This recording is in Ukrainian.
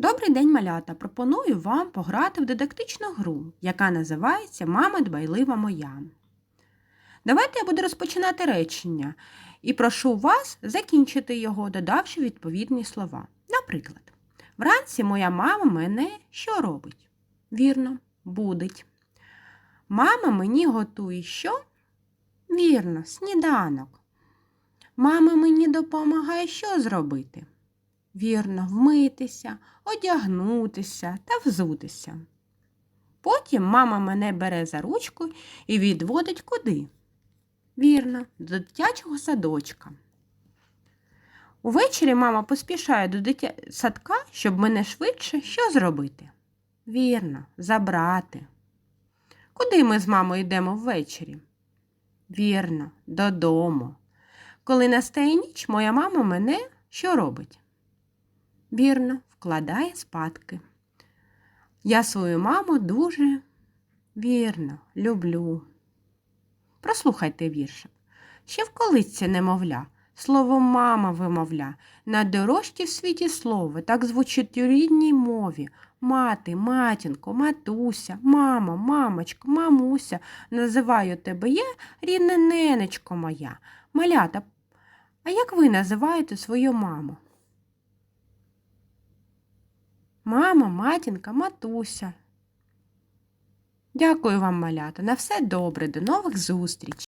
Добрий день, малята! Пропоную вам пограти в дидактичну гру, яка називається Мама дбайлива моя. Давайте я буду розпочинати речення і прошу вас закінчити його, додавши відповідні слова. Наприклад, вранці моя мама мене що робить? Вірно, будить. Мама мені готує що? Вірно, сніданок. Мама мені допомагає що зробити? Вірно, вмитися, одягнутися та взутися. Потім мама мене бере за ручку і відводить куди? Вірно, до дитячого садочка. Увечері мама поспішає до дитя... садка, щоб мене швидше що зробити? Вірно, забрати. Куди ми з мамою йдемо ввечері? Вірно, додому. Коли настає ніч, моя мама мене що робить? Вірно, вкладає спадки. Я свою маму дуже вірно люблю. Прослухайте віршик. Ще в колисці немовля, слово мама вимовля, на дорожці в світі слово, так звучить у рідній мові. Мати, матінко, матуся, мама, мамочко, мамуся, називаю тебе я, рідне ненечко моя. Малята, а як ви називаєте свою маму? Мама, матінка, матуся. Дякую вам, малята. На все добре. До нових зустрічей.